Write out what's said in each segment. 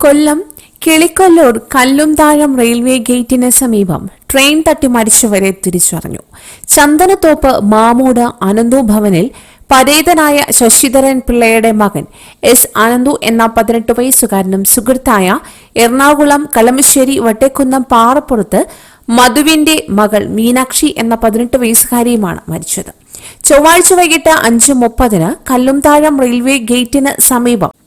കൊല്ലം Kilikollur Kallumthazham railway ഗേറ്റിന് സമീപം train തട്ടി മരിച്ചവരെ തിരിച്ചറിഞ്ഞു. ചന്ദനത്തോപ്പ് മാമൂട് അനന്തു ഭവനിൽ പരേതനായ ശശിധരൻ പിള്ളയുടെ മകൻ എസ് അനന്തു എന്ന പതിനെട്ട് വയസ്സുകാരനും സുഹൃത്തായ എറണാകുളം കളമശ്ശേരി വട്ടേക്കുന്നം പാറപ്പുറത്ത് മധുവിന്റെ മകൾ മീനാക്ഷി എന്ന പതിനെട്ട് വയസ്സുകാരിയുമാണ് മരിച്ചത്. ചൊവ്വാഴ്ച വൈകിട്ട് അഞ്ച് മുപ്പതിന് കല്ലുംതാഴം റെയിൽവേ ഗേറ്റിന് സമീപം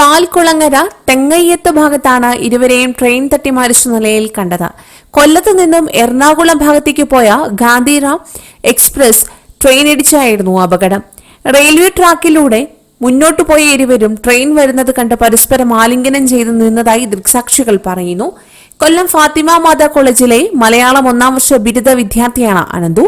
പാൽക്കുളങ്ങര തെങ്ങയ്യത്ത് ഭാഗത്താണ് ഇരുവരെയും ട്രെയിൻ തട്ടി മരിച്ച നിലയിൽ കണ്ടത്. കൊല്ലത്ത് നിന്നും എറണാകുളം ഭാഗത്തേക്ക് പോയ ഗാന്ധിറാം എക്സ്പ്രസ് ട്രെയിൻ ഇടിച്ചായിരുന്നു അപകടം. റെയിൽവേ ട്രാക്കിലൂടെ മുന്നോട്ടു പോയ ഇരുവരും ട്രെയിൻ വരുന്നത് കണ്ട് പരസ്പരം ആലിംഗനം ചെയ്ത് നിന്നതായി ദൃക്സാക്ഷികൾ പറയുന്നു. കൊല്ലം ഫാത്തിമ മാതാ കോളേജിലെ മലയാളം ഒന്നാം വർഷ ബിരുദ വിദ്യാർത്ഥിയാണ് അനന്തു.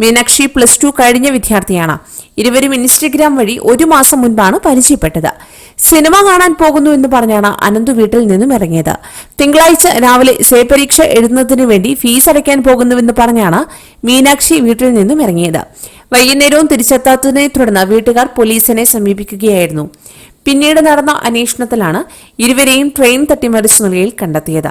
മീനാക്ഷി പ്ലസ് ടു കഴിഞ്ഞ വിദ്യാർത്ഥിയാണ്. ഇരുവരും ഇൻസ്റ്റഗ്രാം വഴി ഒരു മാസം മുൻപാണ് പരിചയപ്പെട്ടത്. സിനിമ കാണാൻ പോകുന്നു എന്ന് പറഞ്ഞാണ് അനന്തു വീട്ടിൽ നിന്നും ഇറങ്ങിയത്. തിങ്കളാഴ്ച രാവിലെ സേ പരീക്ഷ എഴുതുന്നതിന് വേണ്ടി ഫീസ് അടയ്ക്കാൻ പോകുന്നുവെന്ന് പറഞ്ഞാണ് മീനാക്ഷി വീട്ടിൽ നിന്നും ഇറങ്ങിയത്. വൈകുന്നേരവും തിരിച്ചെത്താത്തതിനെ തുടർന്ന് വീട്ടുകാർ പോലീസിനെ സമീപിക്കുകയായിരുന്നു. പിന്നീട് നടന്ന അന്വേഷണത്തിലാണ് ഇരുവരെയും ട്രെയിൻ തട്ടിമറിച്ച നിലയിൽ കണ്ടെത്തിയത്.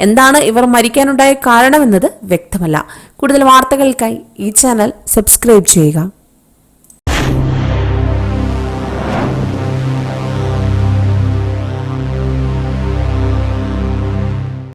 എന്താണ് ഇവർ മരിക്കാനുണ്ടായ കാരണമെന്നത് വ്യക്തമല്ല. കൂടുതൽ വാർത്തകൾക്കായി ഈ ചാനൽ സബ്സ്ക്രൈബ് ചെയ്യുക.